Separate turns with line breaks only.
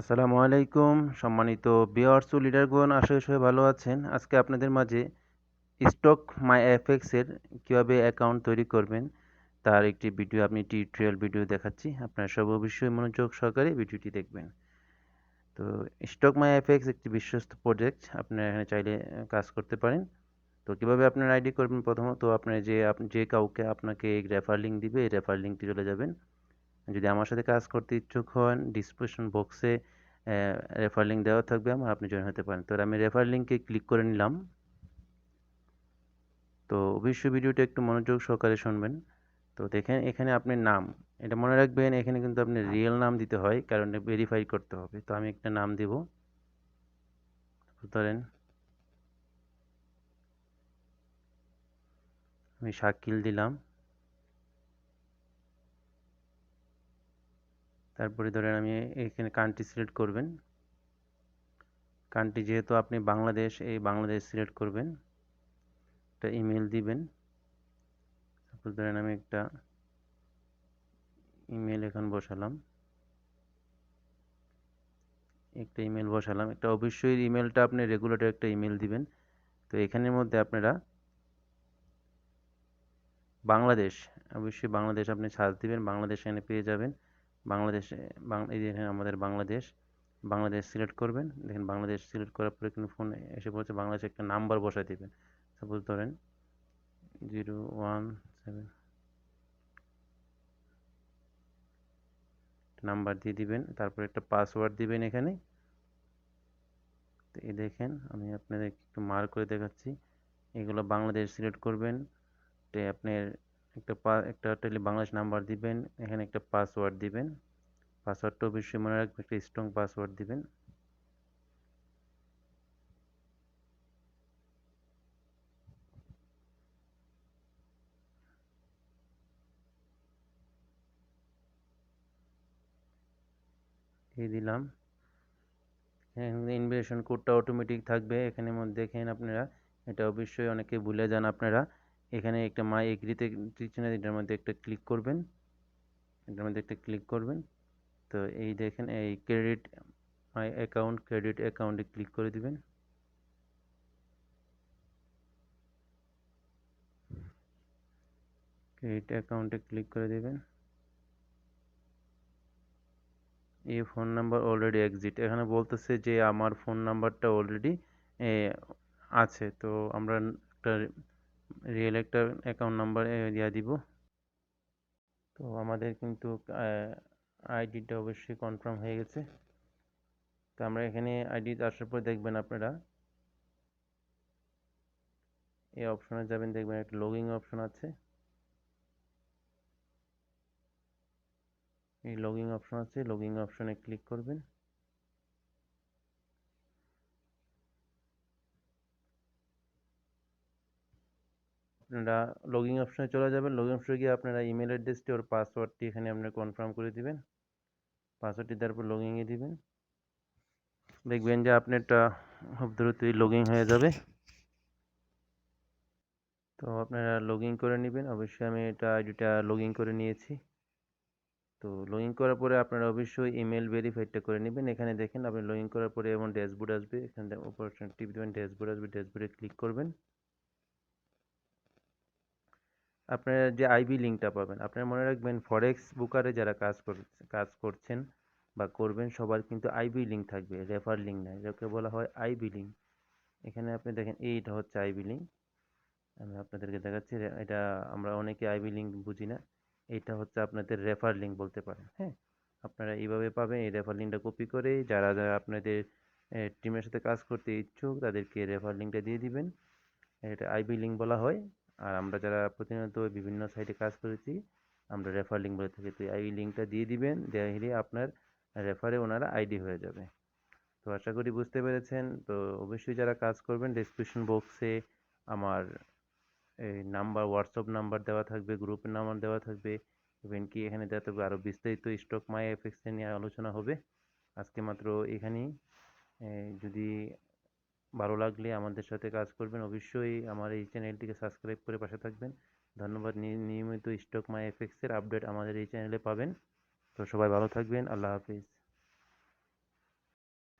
আসসালামু আলাইকুম, সম্মানিত বিয়ার্স ও লিডারগণ, আশা সবাই ভালো আছেন। আজকে আপনাদের মাঝে স্টক মাই এফএক্সের কীভাবে অ্যাকাউন্ট তৈরি করবেন, তার একটি ভিডিও আমি টিউটোরিয়াল ভিডিও দেখাচ্ছি। আপনারা সব অবশ্যই মনোযোগ সহকারে ভিডিওটি দেখবেন। তো স্টক মাই এফএক্স একটি বিশ্বস্ত প্রজেক্ট, আপনারা এখানে চাইলে কাজ করতে পারেন। তো কীভাবে আপনার আইডি করবেন? প্রথমত আপনার যে আপনি যে কাউকে আপনাকে রেফার লিঙ্ক দিবে, এই রেফার লিঙ্কটি চলে যাবেন। যদি আমার সাথে কাজ করতে ইচ্ছুক হন ডিসক্রিপশন বক্সে রেফার লিঙ্ক দেওয়া থাকবে আমার আপনি জয়েন হতে পারেন। তো আমি রেফার লিঙ্কে ক্লিক করে নিলাম। তো অবশ্যই ভিডিওটা একটু মনোযোগ সহকারে শুনবেন। তো দেখেন এখানে আপনি নাম এটা মনে রাখবেন এখানে কিন্তু আপনি রিয়েল নাম দিতে হয় কারণ ভেরিফাই করতে হবে। তো আমি একটা নাম দেব। ধরেন আমি শাকিল দিলাম। তারপরে ধরেন আমি এখানে কান্ট্রি সিলেক্ট করবেন। কান্ট্রি যেহেতু আপনি বাংলাদেশ, এই বাংলাদেশ সিলেক্ট করবেন। একটা ইমেল দিবেন। তারপর ধরেন আমি একটা ইমেল এখন বসালাম। একটা ইমেল বসালাম। একটা অবশ্যই ইমেলটা আপনি রেগুলেটর একটা ইমেল দিবেন। তো এখানের মধ্যে আপনারা বাংলাদেশ, অবশ্যই বাংলাদেশ আপনি সার্চ দিবেন। বাংলাদেশ এখানে পেয়ে যাবেন। বাংলাদেশে এই যে আমাদের বাংলাদেশ বাংলাদেশ সিলেক্ট করবেন। দেখেন বাংলাদেশ সিলেক্ট করার পরে কিন্তু ফোন এসে পড়ছে, বাংলাদেশে একটা নাম্বার বসায় দেবেন। সাপোজ ধরেন জিরো ওয়ান সেভেন নাম্বার দিয়ে দিবেন, তারপর একটা পাসওয়ার্ড দিবেন এখানে। তো এই দেখেন, আমি আপনাদের একটু মার করে দেখাচ্ছি। এগুলো বাংলাদেশ সিলেক্ট করবেন। আপনার একটা পা, একটা টেলি বাংলাদেশ নাম্বার দিবেন, এখানে একটা পাসওয়ার্ড দিবেন। পাসওয়ার্ডটা অবশ্যই মনে রাখবেন, একটা স্ট্রং পাসওয়ার্ড দিবেন। দিয়ে দিলাম। ইনভিটেশন কোডটা অটোমেটিক থাকবে। এখানের মধ্যে দেখেন আপনারা, এটা অবশ্যই অনেকে ভুলে যান আপনারা। এখানে একটা মাই এগ্রিতে চিহ্ন এটার মধ্যে একটা ক্লিক করবেন। এটার মধ্যে একটা ক্লিক করবেন। তো এই দেখেন, এই ক্রেডিট মাই অ্যাকাউন্ট ক্রেডিট অ্যাকাউন্টে ক্লিক করে দিবেন। ক্রেডিট অ্যাকাউন্টে ক্লিক করে দেবেন। এই ফোন নাম্বার অলরেডি এক্সিট এখানে বলতেছে যে, আমার ফোন নাম্বারটা অলরেডি আছে। তো আমরা একটা রিয়েল একটা অ্যাকাউন্ট নাম্বার দেওয়া দিব। তো আমাদের কিন্তু আইডিটা অবশ্যই কনফার্ম হয়ে গেছে। তো আমরা এখানে আইডি আসার পর দেখবেন আপনারা, এই অপশনে যাবেন, দেখবেন একটা লগিং অপশন আছে। এই লগিং অপশন আছে লগিং অপশনে ক্লিক করবেন। আপনারা লগিং অপশনে চলে যাবেন। লগিং অপশনে গিয়ে আপনারা ইমেল অ্যাড্রেসটি ওর পাসওয়ার্ডটি এখানে আপনারা কনফার্ম করে দিবেন। পাসওয়ার্ডটি তারপর লগিংয়ে দিবেন। দেখবেন যে আপনারটা খুব দ্রুতই লগিং হয়ে যাবে। তো আপনারা লগিং করে নেবেন। অবশ্যই আমি এটা আইডিটা লগিং করে নিয়েছি। তো লগিং করার পরে আপনারা অবশ্যই ইমেল ভেরিফাইডটা করে নেবেন। এখানে দেখেন, আপনি লগিং করার পরে এমন ড্যাশবোর্ড আসবে। এখানে অপারেশন টিপ দেবেন ড্যাশবোর্ড আসবে। ড্যাশবোর্ডে ক্লিক করবেন। আপনারা যে আইবি লিঙ্কটা পাবেন, আপনারা মনে রাখবেন ফরেক্স বুকারে যারা কাজ কর, কাজ করছেন বা করবেন, সবার কিন্তু আইবি লিঙ্ক থাকবে রেফার লিঙ্ক নাই। যাকে বলা হয় আইবি লিঙ্ক এখানে আপনি দেখেন, এইটা হচ্ছে আইবি লিঙ্ক আমি আপনাদেরকে দেখাচ্ছি এটা আমরা অনেকে আইবি লিঙ্ক বুঝি না। এটা হচ্ছে আপনাদের রেফার লিঙ্ক বলতে পারেন হ্যাঁ? আপনারা এইভাবে পাবেন, এই রেফার লিঙ্কটা কপি করে যারা যারা আপনাদের টিমের সাথে কাজ করতে ইচ্ছুক, তাদেরকে রেফার লিঙ্কটা দিয়ে দিবেন। এটা আইবি লিঙ্ক বলা হয়। আর আমরা যারা প্রতিনিয়ত বিভিন্ন সাইটে কাজ করেছি, আমরা রেফার লিঙ্ক বলে থাকি। তো এই লিঙ্কটা দিয়ে দিবেন দিলে আপনার রেফারে ওনারা আইডি হয়ে যাবে। তো আশা করি বুঝতে পেরেছেন। তো অবশ্যই যারা কাজ করবেন ডিসক্রিপশন বক্সে আমার এই নাম্বার হোয়াটসঅ্যাপ নাম্বার দেওয়া থাকবে গ্রুপের নাম্বার দেওয়া থাকবে ইভেন কি এখানে দেওয়া থাকবে আরও বিস্তারিত স্টক মাই এফএক্স নিয়ে আলোচনা হবে। আজকে মাত্র এখানেই। যদি ভালো লাগলে আমাদের সাথে কাজ করবেন। অবশ্যই আমার এই চ্যানেলটিকে সাবস্ক্রাইব করে পাশে থাকবেন। ধন্যবাদ। নিয়মিত স্টক মাই এফএক্সের আপডেট আমাদের এই চ্যানেলে পাবেন। তো সবাই ভালো থাকবেন। আল্লাহ হাফিজ।